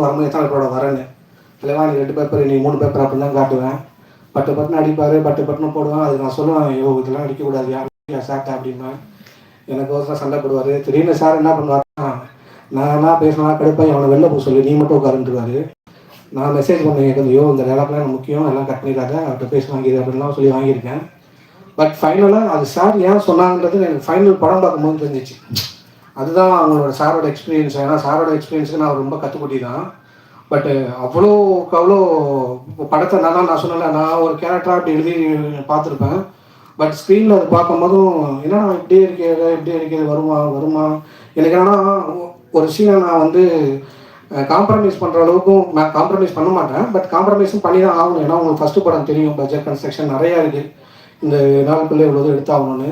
வரும்போது எத்தனை பேரோட வரேன்னு இல்லைவா நீ ரெண்டு பேப்பர் நீ மூணு பேப்பர் அப்படின்னு தான் காட்டுவேன். பட்டு பட்டுன்னு அடிப்பார் பட்டு பட்டுன்னு போடுவேன். அது நான் சொல்லுவேன் ஐயோ இதெல்லாம் அடிக்கக்கூடாது யார் சாப்பிட்டேன் அப்படின்னா. எனக்கு ஒரு சண்டை போடுவார். திடீர்னு சார் என்ன பண்ணுவாருன்னா நான் என்ன பேசினா கடுப்பாக அவனை வெளில போக சொல்லி நீ மட்டும் உட்காருன்ட்டுருவாரு நான் மெசேஜ் பண்ணேன் கேட்குறது இந்த டேலாக்லாம் முக்கியம் எல்லாம் கட் பண்ணிடாத அவர்கிட்ட பேசி வாங்கிடு அப்படின்லாம் சொல்லி வாங்கியிருக்கேன். பட் ஃபைனலாக அது சார் ஏன் சொன்னாங்கன்றது எனக்கு ஃபைனல் படம் பார்க்கும்போது தெரிஞ்சிச்சு. அதுதான் அவங்களோட சாரோட எக்ஸ்பீரியன்ஸ் ஏன்னா சாரோட எக்ஸ்பீரியன்ஸுக்கு நான் ரொம்ப கற்றுக்குட்டி தான் பட்டு அவ்வளோக்கு அவ்வளோ படத்தை நான் தான் நான் சொன்னல நான் ஒரு கேரக்டராக அப்படி எழுதி பார்த்துருப்பேன். பட் ஸ்க்ரீனில் அது பார்க்கும்போதும் என்ன இப்படி இருக்கிறது இப்படி இருக்கிறது வருமா வருமா? எனக்கு என்னன்னா ஒரு சீனை நான் வந்து காம்ப்ரமைஸ் பண்ணுற அளவுக்கும் நான் காம்ப்ரமைஸ் பண்ண மாட்டேன். பட் காம்ப்ரமைஸும் பண்ணி தான் ஆகணும். ஏன்னா உங்களுக்கு ஃபஸ்ட்டு படம் தெரியும். பட்ஜெட் கன்ஸ்ட்ரக்ஷன் நிறையா இருக்குது இந்த நாளுக்குள்ளே இவ்வளோ எடுத்தாகணும்னு.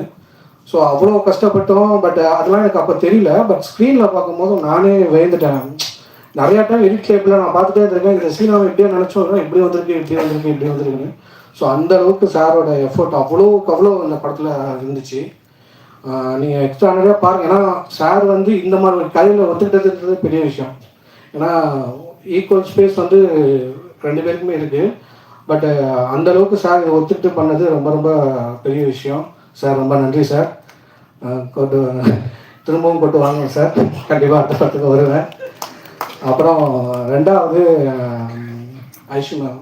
ஸோ அவ்வளோ கஷ்டப்பட்டோம் பட் uh, அதெல்லாம் எனக்கு அப்போ தெரியல. பட் ஸ்க்ரீனில் பார்க்கும்போது நானே வியந்துட்டேன் நிறையா டைம் எடிட் டேப்பில் நான் பார்த்துட்டே இருக்கேன் இந்த சீன் அவன் இப்படியே நினச்சோம் இப்படி வந்திருக்கு இப்படி வந்திருக்கு இப்படி வந்திருக்குன்னு. ஸோ அந்த அளவுக்கு சாரோட எஃபோர்ட் அவ்வளோக்கு அவ்வளோ இந்த படத்தில் இருந்துச்சு. நீங்கள் எக்ஸ்ட்ரானரியாக பாருங்க. ஏன்னா சார் வந்து இந்த மாதிரி கதையில் ஒத்துக்கிட்டதுன்றது பெரிய விஷயம். ஏன்னா ஈக்குவல் ஸ்பேஸ் வந்து ரெண்டு பேருக்குமே இருக்குது பட் அந்த அளவுக்கு சார் இதை ஒத்துக்கிட்டு பண்ணது ரொம்ப ரொம்ப பெரிய விஷயம். சார் ரொம்ப நன்றி சார் கொண்டு திரும்பவும் கொண்டு வாங்க சார். கண்டிப்பாக அடுத்த படத்துக்கு வருவேன். அப்புறம் ரெண்டாவது ஐஷு மேம்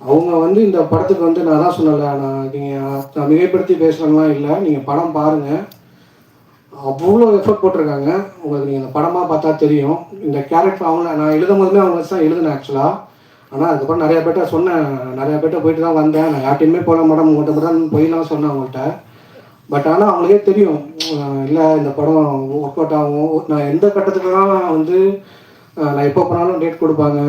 அவங்க வந்து இந்த படத்துக்கு வந்து நான் தான் சொன்னல நான் நீங்கள் நான் மிகைப்படுத்தி பேசுகிறேன்லாம் இல்லை. நீங்கள் படம் பாருங்கள் அவ்வளோ எஃபர்ட் போட்டிருக்காங்க. உங்களுக்கு நீங்கள் இந்த படமாக பார்த்தா தெரியும். இந்த கேரக்டர் அவங்கள நான் எழுதும் போதுமே அவங்க வச்சு தான் எழுதினேன் ஆக்சுவலாக ஆனால் அதுக்கப்புறம் நிறையா பேர்ட்ட சொன்னேன். நிறையா பேர்ட்ட போயிட்டு தான் வந்தேன். நான் யார்ட்டையுமே போகல மேடம் உங்கள்கிட்ட மட்டும் தான் போயிலாம் சொன்னேன் அவங்கள்ட்ட. பட் ஆனால் அவங்களுக்கே தெரியும். இல்லை இந்த படம் ஒர்க் அவுட் ஆகும். நான் எந்த கட்டத்துக்குலாம் வந்து நான் எப்போ போனாலும் டேட் கொடுப்பாங்க.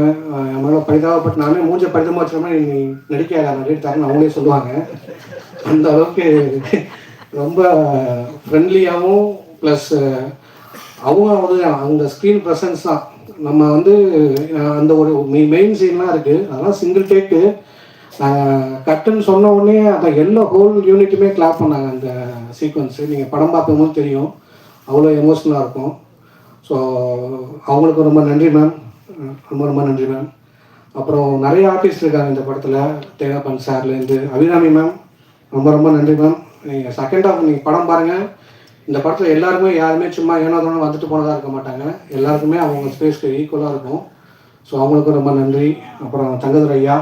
மேலே பரிதாபப்பட்டு நானே மூஞ்ச பரிதமாக வச்சோம்னா நீ நடிக்காத. நான் டேட் தரேன்னு அவங்களே சொல்லுவாங்க. அந்த அளவுக்கு ரொம்ப ஃப்ரெண்ட்லியாகவும் ப்ளஸ் அவங்க வந்து அந்த ஸ்க்ரீன் ப்ரெசன்ஸ் தான். நம்ம வந்து அந்த ஒரு மெயின் சீன்லாம் இருக்குது அதெல்லாம் சிங்கிள் டேக்கு கட்டுன்னு சொன்ன உடனே அந்த எல்லா ஹோல் யூனிட்டுமே கிளாப் பண்ணாங்க அந்த சீக்வன்ஸு நீங்கள் படம் பார்க்கும்போது தெரியும். அவ்வளோ எமோஷ்னலாக இருக்கும். ஸோ அவங்களுக்கு ரொம்ப நன்றி மேம் ரொம்ப ரொம்ப நன்றி மேம் அப்புறம் நிறைய ஆர்டிஸ்ட் இருக்காங்க இந்த படத்தில். தேகாபன் சார்லேருந்து அபிராமி மேம் ரொம்ப ரொம்ப நன்றி மேம் நீங்கள் செகண்ட் ஆஃப் நீங்கள் படம் பாருங்கள் இந்த படத்தில் எல்லாருமே யாருமே சும்மா ஏனோ தானோ வந்துட்டு போனதாக இருக்க மாட்டாங்க. எல்லாருக்குமே அவங்க ஸ்பேஸ்க்கு ஈக்குவலாக இருக்கும். ஸோ அவங்களுக்கும் ரொம்ப நன்றி. அப்புறம் தங்கதுரையா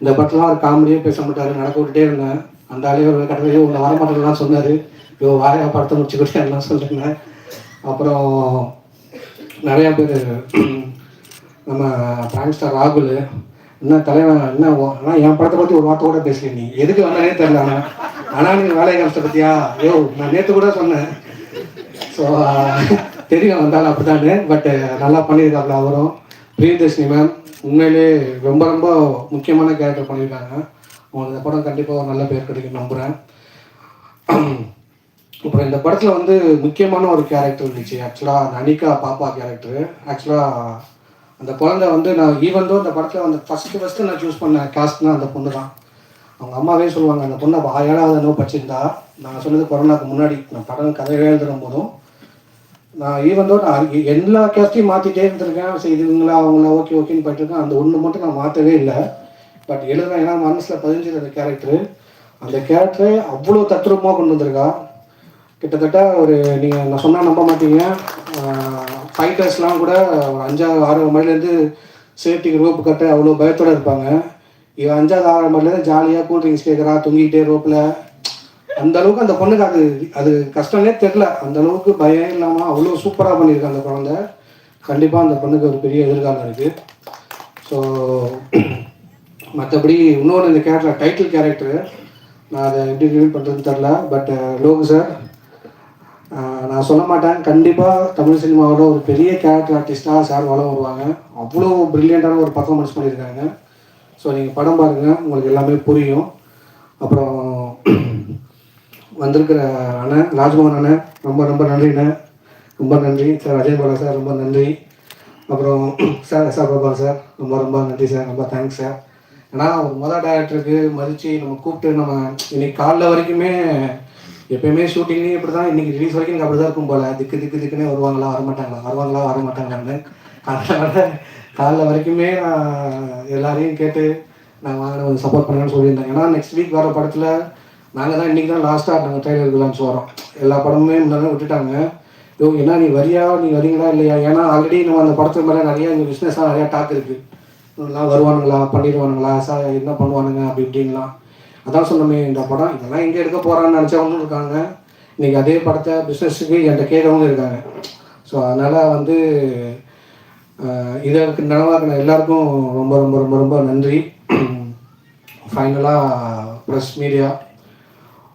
இந்த படத்துலாம் ஒரு காமெடியே பேச மாட்டார் நடக்க விட்டுட்டே இருந்தேன் அந்த ஆளே ஒரு கட்டளையே உங்களை வரமாட்டேன்லாம் சொன்னார். ஐயோ வாயா படத்தை முடிச்சு எல்லாம் சொல்லுங்க அப்புறம் நிறையா பேர் நம்ம பிராங்க் ஸ்டார் ராகுல் என்ன தலைவன் என்ன ஆனால் என் படத்தை பற்றி ஒரு வார்த்தை கூட பேசல நீ. எதுக்கு வந்தானே தெரியல ஆனால் ஆனால் நீ வேலை காமிச்ச பற்றியா ஐயோ நான் நேற்று கூட சொன்னேன். ஸோ தெரியும் வந்தாலும் அப்படித்தானு பட் நல்லா பண்ணியிருக்காப்புல அவரும். பிரியதர்ஷினி மேம் உண்மையிலே ரொம்ப ரொம்ப முக்கியமான கேரக்டர் பண்ணியிருக்காங்க. அவங்க இந்த படம் கண்டிப்பாக ஒரு நல்ல பேர் கிடைக்கும் நம்புகிறேன் அப்புறம் இந்த படத்தில் வந்து முக்கியமான ஒரு கேரக்டர் இருந்துச்சு. ஆக்சுவலாக அந்த அனிகா பாப்பா கேரக்டர் ஆக்சுவலாக அந்த குழந்தை வந்து நான் ஈவன் தோ இந்த படத்தில் அந்த ஃபஸ்ட்டு ஃபஸ்ட்டு நான் சூஸ் பண்ண காஸ்ட்னா அந்த பொண்ணு தான். அவங்க அம்மாவே சொல்லுவாங்க அந்த பொண்ணை வா- ஏழாவது என்னவோ படிச்சிருந்தா நான் சொன்னது கொரோனாக்கு முன்னாடி நான் படம் கதை எழுதுகிற போதும் நான் ஈவன் தோ நான் எல்லா கேஸ்டையும் மாற்றிட்டே இருந்திருக்கேன். சரி இதுங்களா அவங்கள ஓகே ஓகேன்னு போயிட்டுருக்கேன் அந்த ஒன்று மட்டும் நான் மாற்றவே இல்லை. பட் எழுதுறேன். ஏன்னா மனசில் பதிஞ்சது அந்த கேரக்டரு அந்த கேரக்டரை அவ்வளோ தத்ரூபமாக கொண்டு வந்திருக்கா. கிட்டத்தட்ட ஒரு நீங்கள் நான் சொன்னால் நம்ப மாட்டீங்க. ஃபைட்டர்ஸ்லாம் கூட ஒரு அஞ்சாவது ஆறு மணிலேருந்து சேஃப்டி ரோப்பு கட்ட அவ்வளோ பயத்தோடு இருப்பாங்க. இவன் அஞ்சாவது ஆறு மணிலேருந்து ஜாலியாக கூல் ட்ரிங்க்ஸ் கேட்குறா தொங்கிக்கிட்டே ரோப்பில் அந்த அளவுக்கு அந்த பொண்ணுக்கு அது அது கஷ்டமே தெரில அந்த அளவுக்கு பயம் இல்லாமல் அவ்வளோ சூப்பராக பண்ணியிருக்கு அந்த குழந்தை. கண்டிப்பாக அந்த பொண்ணுக்கு ஒரு பெரிய எதிர்காலம் இருக்குது ஸோ மற்றபடி இன்னொன்று இந்த கேரக்டர் டைட்டில் கேரக்டரு நான் அதை எப்படி ரிவீல் பண்ணுறதுன்னு தெரில பட் uh, லோகு சார் நான் சொல்ல மாட்டேன். கண்டிப்பாக தமிழ் சினிமாவோட ஒரு பெரிய கேரக்டர் ஆர்டிஸ்டாக சார் வளம் வருவாங்க. அவ்வளோ ப்ரில்லியண்ட்டான ஒரு பர்ஃபார்மன்ஸ் பண்ணியிருக்காங்க. ஸோ நீங்கள் படம் பாருங்கள் உங்களுக்கு எல்லாமே புரியும். அப்புறம் வந்திருக்கிற அண்ணன் ராஜ்மோகன் அண்ணன் ரொம்ப ரொம்ப நன்றிண்ணே ரொம்ப நன்றி. சார் அஜய் பாலா சார் ரொம்ப நன்றி. அப்புறம் sir S R Gopal sir ரொம்ப ரொம்ப நன்றி சார். ரொம்ப தேங்க்ஸ் சார். ஏன்னா ஒரு மொதல் டேரக்டருக்கு மதித்து நம்ம கூப்பிட்டு நம்ம இன்னைக்கு காலைல வரைக்குமே எப்பயுமே ஷூட்டிங்லேயும் இப்படி தான் இன்னைக்கு ரிலீஸ் வரைக்கும் எனக்கு அப்படி தான் இருக்கும் போல். திக்கு திக்கு திக்குன்னே வருவாங்களா வரமாட்டாங்களா? வருவாங்களா வரமாட்டாங்களான்னு. அதனால் காலைல வரைக்குமே நான் எல்லாரையும் கேட்டு நான் வாங்க சப்போர்ட் பண்ணுறேன்னு சொல்லியிருந்தேன். ஏன்னா நெக்ஸ்ட் வீக் வர படத்தில் நாங்கள் தான் இன்றைக்கி தான் லாஸ்ட்டாக நாங்கள் ட்ரெயிலருக்கு லான்ச் வரோம் எல்லா படமுமே இருந்தாலும் விட்டுட்டாங்க. இவங்க என்ன நீ வரியா? நீ வரீங்களா இல்லையா? ஏன்னா ஆல்ரெடி நம்ம அந்த படத்துக்கு மேலே நிறையா இங்கே பிஸ்னஸ்லாம் நிறையா டாக் இருக்குது இவங்கெல்லாம் வருவானுங்களா? பண்ணிடுவானுங்களா? சார் என்ன பண்ணுவானுங்க? அப்படி இப்படின்லாம். அதான் சொன்னோமே இந்த படம் இதெல்லாம் எங்கே எடுக்க போகிறான்னு நினச்சவங்களும் இருக்காங்க. இன்றைக்கி அதே படத்தை பிஸ்னஸுக்கு என்கிட்ட கேட்கவங்க இருக்காங்க. ஸோ அதனால் வந்து இதற்கு நனவாக்கின எல்லாருக்கும் ரொம்ப ரொம்ப ரொம்ப ரொம்ப நன்றி. ஃபைனலாக ப்ரெஸ் மீடியா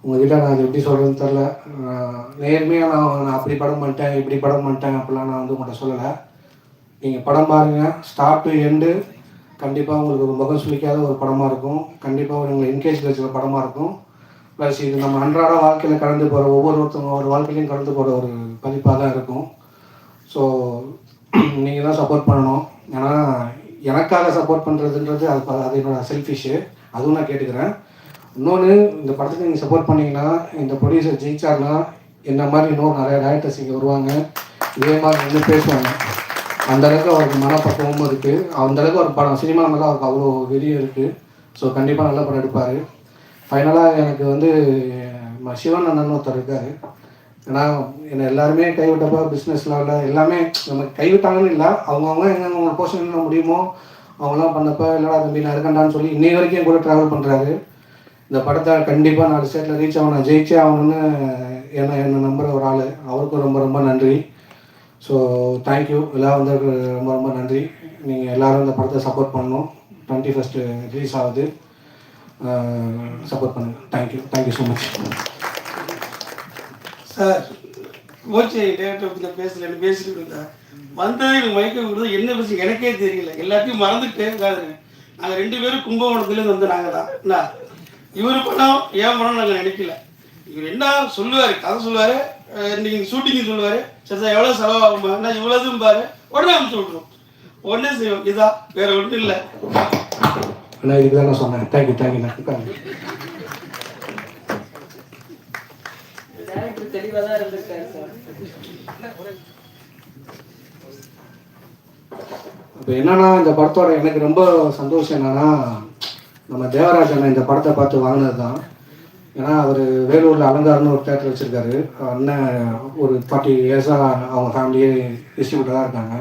உங்ககிட்ட நான் அதை எப்படி சொல்கிறதுன்னு தெரில நேர்மையாக நான் நான் அப்படி படம் பண்ணிட்டேன் இப்படி படம் பண்ணிட்டேன் அப்படிலாம் நான் வந்து உங்கள்கிட்ட சொல்லலை. நீங்கள் படம் பாருங்கள் ஸ்டார்ட் டு எண்டு கண்டிப்பாக உங்களுக்கு ஒரு முகம் சுளிக்காத ஒரு படமாக இருக்கும். கண்டிப்பாக ஒரு உங்களை என்கேஜ் வச்சுக்கிற படமாக இருக்கும். ப்ளஸ் இது நம்ம அன்றாட வாழ்க்கையில் கடந்து போகிற ஒவ்வொருத்தவங்க ஒரு வாழ்க்கையிலையும் கடந்து போகிற ஒரு பதிப்பாக தான் இருக்கும். ஸோ நீங்கள் தான் சப்போர்ட் பண்ணணும். ஏன்னா எனக்காக சப்போர்ட் பண்ணுறதுன்றது அது ப- அது என்னோடய செல்ஃபிஷ்ஷு அதுவும் நான் கேட்டுக்கிறேன். இன்னொன்று இந்த படத்துக்கு நீங்கள் சப்போர்ட் பண்ணீங்கன்னா இந்த ப்ரொடியூசர் ஜெயிச்சார்னா என்ன மாதிரி இன்னும் நிறைய டேரக்டர்ஸ் இங்கே வருவாங்க. இதே மாதிரி வந்து பேசுவாங்க. அந்த அளவுக்கு அவருக்கு மனப்பக்குவமும் இருக்குது அந்த அளவுக்கு ஒரு படம் சினிமா மேலே அவருக்கு அவ்வளோ வெளியே இருக்குது ஸோ கண்டிப்பாக நல்ல படம் எடுப்பார். ஃபைனலாக எனக்கு வந்து சிவன் அண்ணன் ஒருத்தர் இருக்கார். ஏன்னா என்னை எல்லாருமே கைவிட்டப்போ பிஸ்னஸ் லெவலில் எல்லாமே நம்ம கைவிட்டாங்கன்னு இல்லை அவங்கவுங்க எங்கெங்க போர்ஷன் என்ன முடியுமோ அவங்களாம் பண்ணப்போ இல்லைடா தம்பி நான் இருக்கண்டான்னு சொல்லி இன்னை வரைக்கும் என் கூட ட்ராவல் பண்ணுறாரு இந்த படத்தை கண்டிப்பாக நாலு ஸ்டேட்டில் ரீச் ஆகணும். ஜெயிச்சே ஆகணும்னு என்னை என்னை நம்புகிற ஒரு ஆள். அவருக்கும் ரொம்ப ரொம்ப நன்றி. ஸோ தேங்க்யூ எல்லாம் வந்து ரொம்ப ரொம்ப நன்றி. நீங்கள் எல்லாரும் இந்த படத்தை சப்போர்ட் பண்ணணும். டுவெண்ட்டி ஃபஸ்ட்டு ரிலீஸ் ஆகுது சப்போர்ட் பண்ணுங்கள் thank you thank you so much sir okay director பற்றி பேசலன்னு பேசிட்டு இருந்தேன் வந்தது எனக்கு மயக்கம் கொடுத்து என்ன பேசுங்க எனக்கே தெரியல. எல்லாத்தையும் மறந்துட்டே இருக்காதுங்க நாங்கள் ரெண்டு பேரும் கும்பகோணத்துலேருந்து வந்து நாங்கள் தான் என்ன இவர் படம் ஏன் படம் நாங்கள் நினைக்கல. இவர் என்ன சொல்லுவார்? கதை சொல்லுவார். நீங்கள் ஷூட்டிங் சொல்லுவார். சரி சார் எவ்வளோ செலவாகுமா என்ன இவ்வளோதும் பாரு உடனே அனுப்பிச்சு விட்ருவோம் உடனே செய்வோம் இதான் வேற ஒன்றும் இல்லை. அண்ணா இதுக்கு தான் நான் சொன்னேன். தேங்க்யூ தேங்க்யூண்ணா உட்காருங்க டேரக்டர் தெளிவா தான் இருந்திருக்காரு சார். இப்போ என்னன்னா இந்த படத்தோட எனக்கு ரொம்ப சந்தோஷம் என்னன்னா நம்ம தேவராஜ் அண்ணன் இந்த படத்தை பார்த்து வாங்கினது தான் ஏன்னா அவர் வேலூரில் அலங்காரம்னு ஒரு தேட்டர் வச்சுருக்காரு. அண்ணன் ஒரு ஃபார்ட்டி இயர்ஸாக அவங்க ஃபேமிலியே டிஸ்ட்ரிபியூட்டராக இருக்காங்க.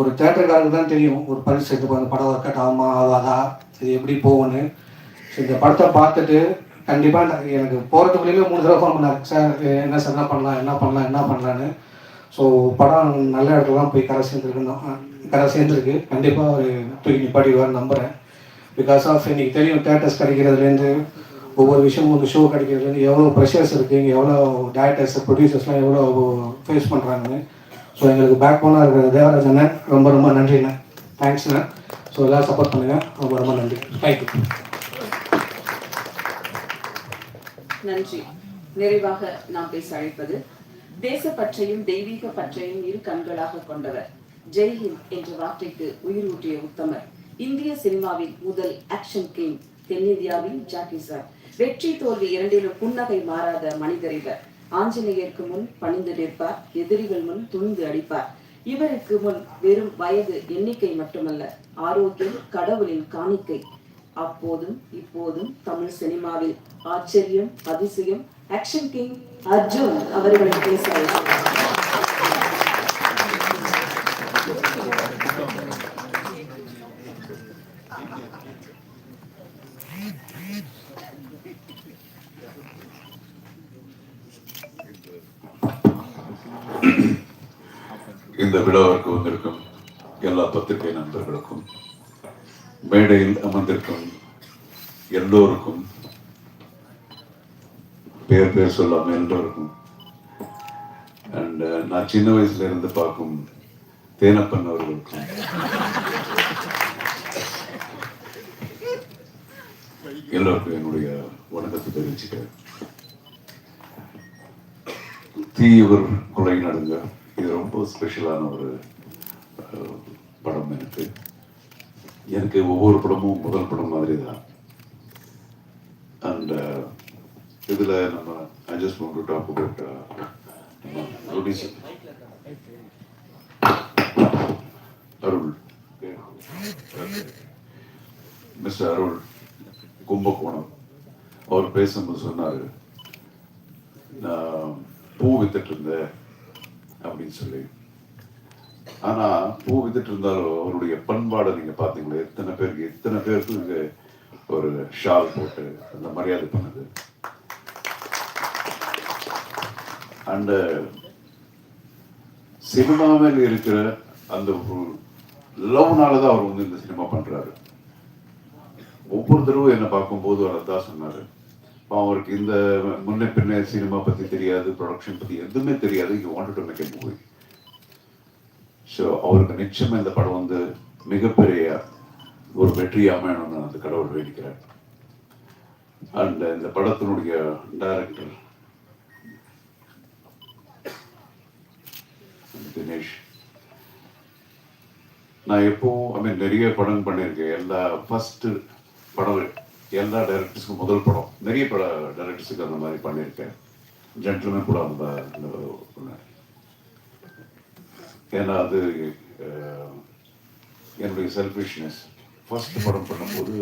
ஒரு தேட்டருக்காரருக்கு தான் தெரியும் ஒரு பரிசு எடுத்து அந்த படம் ஒர்க் அவுட் ஆகுமா ஆகாதா இது எப்படி போகும்னு. ஸோ இந்த படத்தை பார்த்துட்டு கண்டிப்பாக எனக்கு போகிறதுக்குள்ளேயே மூணு தடவை ஃபோன் பண்ணார். சார் என்ன சார் என்ன பண்ணலாம் என்ன பண்ணலாம் என்ன பண்ணலான்னு ஸோ படம் நல்ல இடத்துல தான் போய் கரை சேர்ந்துருக்குன்னு கரை சேர்ந்துருக்கு. கண்டிப்பாக அவர் தூக்கி நிப்பாட்டிடுவார் நம்புகிறேன் பிகாஸ் ஆஃப் இன்னைக்கு தெரியும் தேட்டர்ஸ் கிடைக்கிறதுலேருந்து ஒவ்வொரு விஷயமும் வந்து ஷோ கிடைக்கிறதுலேருந்து எவ்வளோ ப்ரெஷர்ஸ் இருக்குது இங்கே எவ்வளோ டேரக்டர்ஸ் ப்ரொடியூசர்ஸ்லாம் எவ்வளோ ஃபேஸ் பண்ணுறாங்கன்னு ஸோ எங்களுக்கு பேக் போனாக இருக்கிற தேவராஜ் அண்ணன் ரொம்ப ரொம்ப நன்றிண்ணே தேங்க்ஸ்ண்ணே ஸோ எல்லோரும் சப்போர்ட் பண்ணுங்கள் ரொம்ப ரொம்ப நன்றி. தேங்க்யூ நன்றி. நிறைவாக நாம் பேச அழைப்பது. தேசப்பற்றையும் தெய்வீக பற்றையும் இரு கண்களாக கொண்டவர். ஜெய்ஹிந்த் என்ற வார்த்தைக்கு உயிர் ஊட்டிய உத்தமர். இந்திய சினிமாவின் முதல் ஆக்ஷன் கிங் தென்னிந்தியாவின் ஜாக்கி சார் வெற்றி தோல்வி இரண்டிலும் புன்னகை மாறாத மனிதர் இவர். ஆஞ்சநேயருக்கு முன் பணிந்து நிற்பார் எதிரிகள் முன் துணிந்து அடிப்பார். இவருக்கு முன் வெறும் வயது எண்ணிக்கை மட்டுமல்ல ஆரோக்கியம் கடவுளின் காணிக்கை. அப்போதும் இப்போதும் தமிழ் சினிமாவில் ஆச்சரியம் அதிசயம் ஆக்ஷன் கிங் அர்ஜுன் அவர்களை பேச இந்த விழாவிற்கு வந்திருக்கும் எல்லா பத்திரிகை நண்பர்களுக்கும் மேடையில் அமர்ந்திருக்கும் எல்லோருக்கும் பேர் பேர் சொல்லாம எல்லோருக்கும் அண்ட் uh, நான் சின்ன வயசுல இருந்து பார்க்கும் தேனப்பன் அவர்களுக்கும் எல்லோருக்கும் என்னுடைய வணக்கத்தை தெரிவிச்சுக்கிறேன். தீயவர் கொலை நடுங்க இது ரொம்ப ஸ்பெஷலான ஒரு படம் எனக்கு. எனக்கு ஒவ்வொரு படமும் முதல் படம் மாதிரி தான் அண்ட் இதில் நம்ம I just want to talk about நம்ம ப்ரொடியூசர் அருள். மிஸ்டர் அருள் கும்பகோணம். அவர் பேசும்போது சொன்னார் நான் பூ வித்துட்டு இருந்தேன் அப்படின்னு சொல்லி. ஆனா பூ வித்துட்டு இருந்தாலும் அவருடைய பண்பாடை நீங்க பாத்தீங்களா எத்தனை பேருக்கு எத்தனை பேருக்கு இங்க ஒரு ஷால் போட்டு அந்த மரியாதை பண்ணுது? அண்ட் சினிமாவில் இருக்கிற அந்த ஒரு லவ்னால தான் அவர் வந்து இந்த சினிமா பண்றாரு. ஒவ்வொரு தடவை என்னை பார்க்கும்போது அவர் அதான் சொன்னாரு. அவருக்கு இந்த முன்ன பின்ன சினிமா பத்தி தெரியாது ப்ரொடக்ஷன் பத்தி எதுவுமே தெரியாது. You wanted to make a movie so அவருக்கு நிச்சயமாக இந்த படம் வந்து மிகப்பெரிய ஒரு வெற்றி அமையணும்னு அந்த கடவுள் வேடிக்கிறார் அண்ட் இந்த படத்தினுடைய டைரக்டர் தினேஷ். நான் எப்போ ஐ மீன் நிறைய படம் பண்ணியிருக்கேன். எல்லா ஃபஸ்ட்டு படம் எல்லா டைரக்டர்ஸுக்கும் முதல் படம். நிறைய பட டைரக்டர்ஸுக்கு அந்த மாதிரி பண்ணியிருக்கேன். ஜென்டில்மேன் கூட அந்த பண்ணேன். ஏன்னா அது என்னுடைய செல்ஃபிஷ்னஸ் ஃபர்ஸ்ட் படம் பண்ணும்போது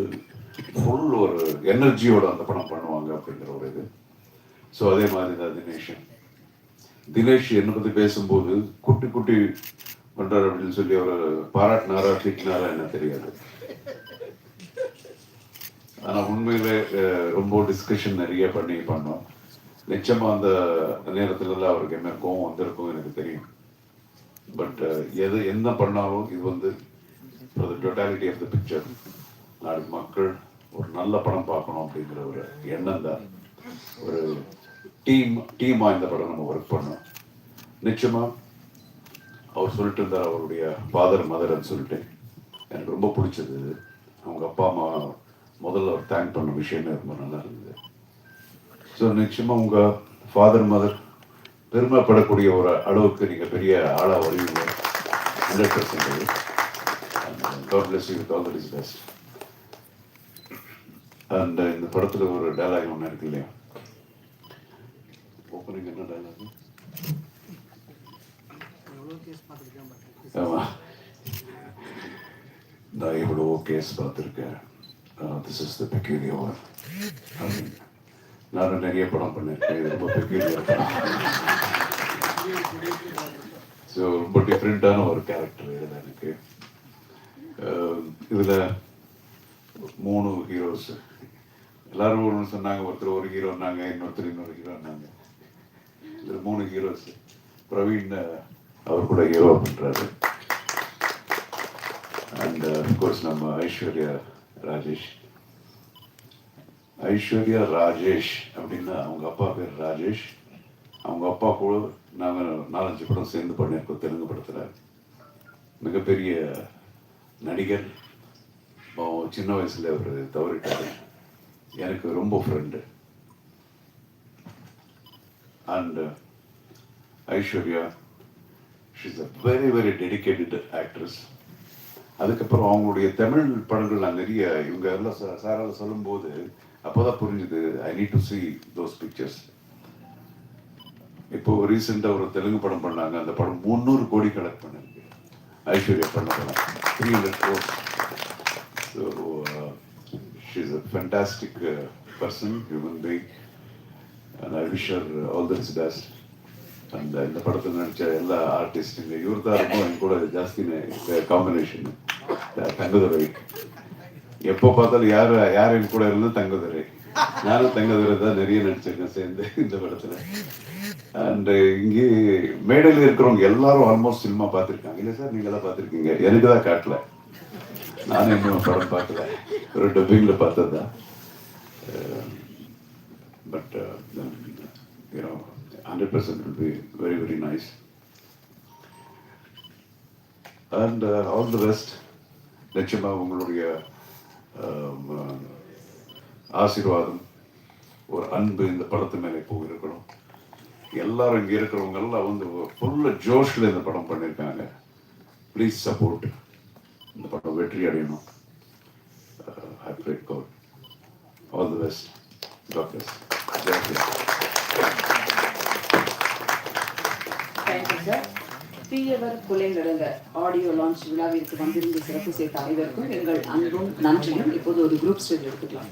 ஃபுல் ஒரு எனர்ஜியோட அந்த படம் பண்ணுவாங்க அப்படிங்கிற ஒரு இது. ஸோ அதே மாதிரி தான் தினேஷ். தினேஷ் என்னை பற்றி பேசும்போது குட்டி குட்டி பண்ணுறாரு அப்படின்னு சொல்லி அவர் பாராட்டினாரா திட்டினாரா என்ன தெரியாது. ஆனால் உண்மையிலே ரொம்ப டிஸ்கஷன் நிறைய பண்ணி பண்ணோம். நிச்சயமா அந்த நேரத்துலலாம் அவருக்கு என்ன கோவம் வந்திருக்கும் எனக்கு தெரியும். பட் எது என்ன பண்ணாலும் இது வந்து டொட்டாலிட்டி ஆஃப் த பிக்சர் நாளைக்கு மக்கள் ஒரு நல்ல படம் பார்க்கணும் அப்படிங்கிற ஒரு எண்ணம் தான். ஒரு டீம் டீமா இந்த படம் நம்ம ஒர்க் பண்ணோம். நிச்சயமா அவர் சொல்லிட்டு இருந்தார் அவருடைய ஃபாதர் மதர்ன்னு சொல்லிட்டு. எனக்கு ரொம்ப பிடிச்சது அவங்க அப்பா அம்மா முதல்ல அவர் தேங்க் பண்ண விஷயமே ரொம்ப நல்லா இருந்தது. ஸோ நிச்சயமாக உங்கள் ஃபாதர் மதர் பெருமைப்படக்கூடிய ஒரு அளவுக்கு நீங்கள் பெரிய ஆளாக வருவீங்க. Hundred percentage God bless you with all the best and இந்த படத்துல ஒரு டயலாக் ஒன்று இருக்கு இல்லையா? ஓப்பனிங் என்ன டயலாக் ஆமாம் நான் இவ்வளோ கேஸ் பார்த்துருக்கேன். This is the peculiar one நானும் நிறைய படம் பண்ணியிருக்கேன் இது ரொம்ப பெக்யூலியர் ஸோ ரொம்ப டிஃப்ரெண்ட்டான ஒரு கேரக்டர் இதில் எனக்கு இதில் மூணு ஹீரோஸ் எல்லாரும் ஒன்று சொன்னாங்க ஒருத்தர் ஒரு ஹீரோன்னாங்க இன்னொருத்தர் இன்னொரு ஹீரோன்னாங்க இதில் மூணு ஹீரோஸ் பிரவீன் அவர் கூட ஹீரோ பண்ணுறாரு அண்ட் கோர்ஸ் நம்ம ஐஸ்வர்யா ராஜேஷ். ஐஸ்வர்யா ராஜேஷ் அப்படின்னா அவங்க அப்பா பேர் ராஜேஷ். அவங்க அப்பா கூட நாங்கள் நாலஞ்சு படம் சேர்ந்து பண்ணியிருக்கோம் தெலுங்கு படத்தில். மிகப்பெரிய நடிகர். சின்ன வயசில் அவர் தவறிட்டார். எனக்கு ரொம்ப friend and Aishwarya she's a very very dedicated actress அதுக்கப்புறம் அவங்களுடைய தமிழ் படங்கள் நான் நிறைய இவங்க எல்லாம் சாரால் சொல்லும்போது அப்போதான் புரிஞ்சுது I need to see those pictures இப்போ ரீசெண்டாக ஒரு தெலுங்கு படம் பண்ணாங்க அந்த படம் முந்நூறு கோடி கலெக்ட் பண்ணிருக்கு. ஐஸ்வர்யா பண்ண படம் three hundred crores so she's a fantastic person human being and I wish all the best அந்த இந்த படத்தில் நடிச்ச எல்லா ஆர்டிஸ்ட்டுங்க இவர் தான் இருக்கும் என் கூட ஜாஸ்தி காம்பினேஷன் தங்கதுரை. எப்போ பார்த்தாலும் யார் யார் என் கூட இருந்து தங்கதுரை. நானும் தங்கதுரை தான் நிறைய நடிச்சிருக்கேன் சேர்ந்து இந்த படத்தில். அண்ட் இங்கே மேடையில் இருக்கிறவங்க எல்லாரும் ஆல்மோஸ்ட் சினிமா பார்த்துருக்காங்க. இல்லை சார் நீங்கள் தான் பார்த்துருக்கீங்க. எனக்கு தான் காட்டல. நானும் இன்னும் படம் பார்க்கல. ஒரு டப்பிங்கில் பார்த்தது? தான் but you know hundred percent will be very very nice and all the best நிச்சயமாக உங்களுடைய ஆசீர்வாதம் ஒரு அன்பு இந்த படத்து மேலே போயிருக்கணும். எல்லாரும் இங்கே இருக்கிறவங்கெல்லாம் வந்து ஃபுல்ல ஜோஷில் இந்த படம் பண்ணியிருக்காங்க. ப்ளீஸ் சப்போர்ட் இந்த படம் வெற்றி அடையணும். I got all the best doctors thank you sir தீயவர் கொலை நடுங்க ஆடியோ லான்ச் விழாவிற்கு வந்திருந்து சிறப்பு சேர்த்த அனைவருக்கும் எங்கள் அன்பும் நன்றியும் இப்போது ஒரு குரூப் ஸ்டேஜ் எடுத்துக்கலாம்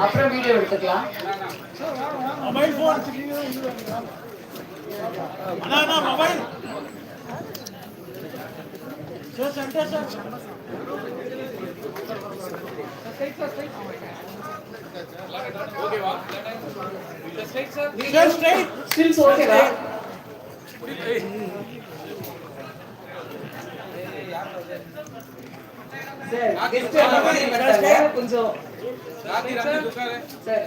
அப்புறம் வீடியோ எடுத்துக்கலாம். ஸ்டில்ஸ் ஓகேவா சார் கெஸ்ட் எல்லாமே கொஞ்சம் சார்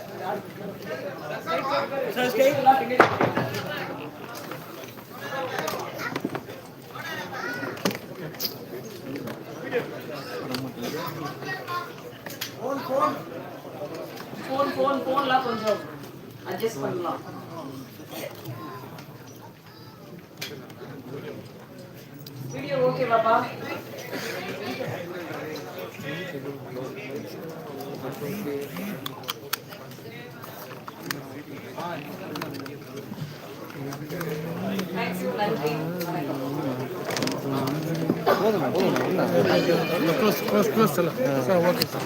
ஃபோன் ஃபோன் ஃபோன்லாம் கொஞ்சம் அட்ஜஸ்ட் பண்ணலாம் வீடியோ ஓகே பாப்பா தேங்க்யூ நன்றி வணக்கம்